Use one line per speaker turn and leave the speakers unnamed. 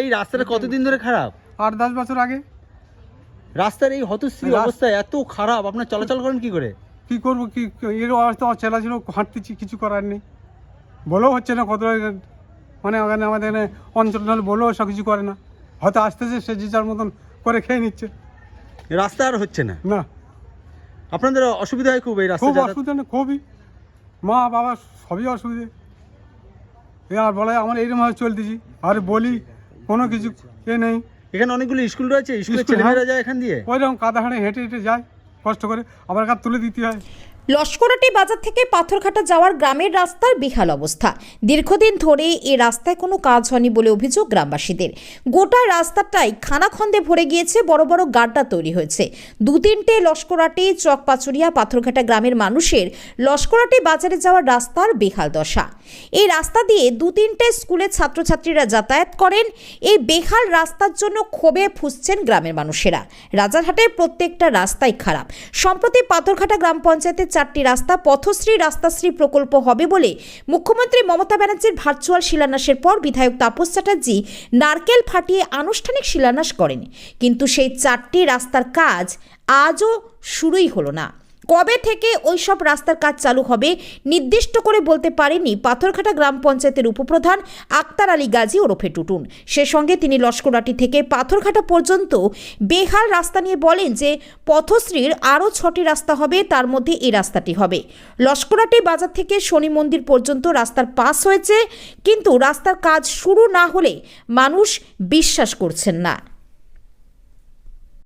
এই রাস্তাটা কতদিন ধরে খারাপ?
আট দশ বছর আগে।
রাস্তার এই হতশ্রী অবস্থা এত খারাপ আপনার চলাচল করেন কি করে?
কি করব কি এর অবস্থা ছেলা ছিল হাঁটতেছি কিছু করার নেই। বলেও হচ্ছে না কত মানে ওখানে আমাদের এখানে অঞ্চল বলেও সব কিছু করে না। হয়তো আসতেছে সে যে যার মতন করে খেয়ে নিচ্ছে।
রাস্তা আর হচ্ছে না?
না।
আপনাদের অসুবিধা হয় খুব এই রাস্তা
খুব অসুবিধা নেই খুবই। মা বাবা সবই অসুবিধে। এ আর বলে আমার এইরকমভাবে চলতেছি। আর বলি কোনো কিছু এ নেই।
এখানে অনেকগুলো স্কুল রয়েছে স্কুলের ছেলেমেয়েরা
হ্যাঁ।
যায় এখান দিয়ে?
ওই রকম কাদা হাঁড়ে হেঁটে হেঁটে যায় কষ্ট করে। আবার কাজ তুলে দিতে হয়।
লস্করাটি বাজার থেকে পাথরঘাটা যাওয়ার গ্রামের রাস্তার বেহাল অবস্থা। দীর্ঘদিন ধরে এ রাস্তায় কোনো কাজ হয়নি বলে অভিযোগ গ্রামবাসীদের। গোটা রাস্তাটাই খানাখন্দে ভরে গিয়েছে, বড় বড় গাড্ডা তৈরি হয়েছে। দু তিনটে লস্করাটি, চকপাচুরিয়া, পাথরঘাটা গ্রামের মানুষের লস্করাটি বাজারে যাওয়ার রাস্তার বেহাল দশা। এই রাস্তা দিয়ে দু তিনটে স্কুলের ছাত্রছাত্রীরা যাতায়াত করেন। এই বেহাল রাস্তার জন্য ক্ষোভে ফুসছেন গ্রামের মানুষেরা। রাজারহাটের প্রত্যেকটা রাস্তাই খারাপ। সম্প্রতি পাথরঘাটা গ্রাম পঞ্চায়েতের চারটি রাস্তা, পথশ্রী, রাস্তাশ্রী প্রকল্প হবে বলে মুখ্যমন্ত্রী মমতা ব্যানার্জির ভার্চুয়াল শিলান্যাসের পর বিধায়ক তাপস চ্যাটার্জি নারকেল ফাটিয়ে আনুষ্ঠানিক শিলান্যাস করেন। কিন্তু সেই চারটি রাস্তার কাজ আজও শুরুই হলো না। কবে থেকে ওই সব রাস্তার কাজ চালু হবে নির্দিষ্ট করে বলতে পারেনি পাথরঘাটা গ্রাম পঞ্চায়েতের উপপ্রধান আক্তার আলী গাজী ওরফে টুটুন। সে সঙ্গে তিনি লস্করাটি থেকে পাথরঘাটা পর্যন্ত বেহাল রাস্তা নিয়ে বলেন যে, পথশ্রীর আরও ছটি রাস্তা হবে, তার মধ্যে এই রাস্তাটি হবে। লস্করাটি বাজার থেকে শনি মন্দির পর্যন্ত রাস্তার পাস হয়েছে, কিন্তু রাস্তার কাজ শুরু না হলে মানুষ বিশ্বাস করছেন না।